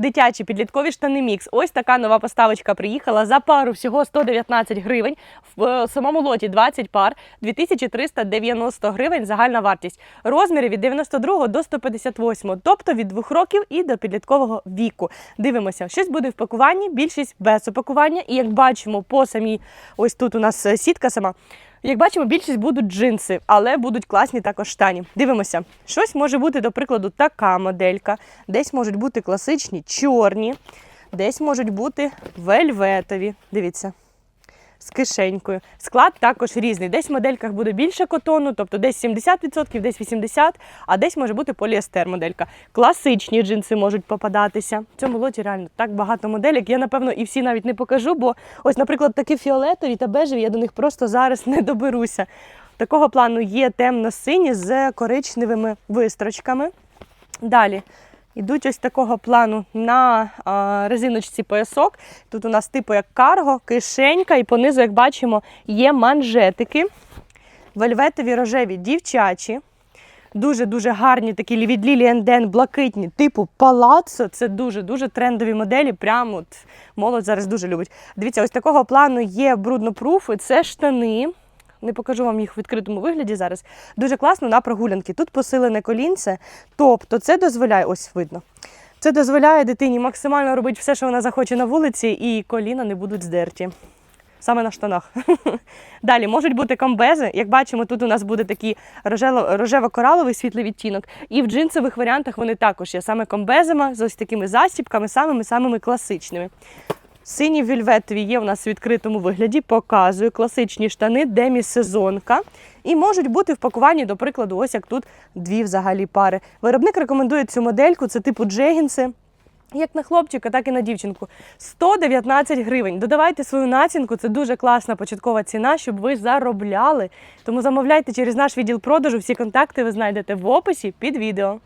Дитячі підліткові штани мікс. Ось така нова поставочка приїхала за пару всього 119 гривень. В е, самому лоті 20 пар, 2390 гривень загальна вартість. Розміри від 92 до 158, тобто від 2 років і до підліткового віку. Дивимося, щось буде в пакуванні, більшість без упакування. І як бачимо, по самій ось тут у нас е, сітка сама. Як бачимо, більшість будуть джинси, але будуть класні також штані. Дивимося, щось може бути, до прикладу, така моделька, десь можуть бути класичні чорні, десь можуть бути вельветові. Дивіться. З кишенькою. Склад також різний. Десь в модельках буде більше котону, тобто десь 70%, десь 80%, а десь може бути поліестер моделька. Класичні джинси можуть попадатися. В цьому лоті реально так багато моделек. Я, напевно, і всі навіть не покажу, бо ось, наприклад, такі фіолетові та бежеві, я до них просто зараз не доберуся. Такого плану є темно-сині з коричневими вистрочками. Далі. Йдуть ось такого плану на резиночці поясок. Тут у нас типу як карго, кишенька, і понизу, як бачимо, є манжетики. Вельветові рожеві дівчачі. Дуже-дуже гарні такі від Lily блакитні, типу палаццо. Це дуже-дуже трендові моделі. Прямо от молодь зараз дуже любить. Дивіться, ось такого плану є бруднопруфи. Це штани. Не покажу вам їх в відкритому вигляді зараз. Дуже класно на прогулянки. Тут посилене колінце. Тобто, це дозволяє, ось видно. Це дозволяє дитині максимально робити все, що вона захоче на вулиці, і коліна не будуть здерті. Саме на штанах. Далі можуть бути комбези. Як бачимо, тут у нас буде такий рожево- рожево-кораловий світлий відтінок. І в джинсових варіантах вони також є саме комбезами з ось такими застібками, самими-самими класичними. Сині вільветові є у нас в відкритому вигляді, показую класичні штани, демісезонка. І можуть бути в пакуванні, до прикладу, ось як тут дві взагалі пари. Виробник рекомендує цю модельку, це типу джегінси. Як на хлопчика, так і на дівчинку. 119 гривень. Додавайте свою націнку, це дуже класна початкова ціна, щоб ви заробляли. Тому замовляйте через наш відділ продажу. Всі контакти ви знайдете в описі під відео.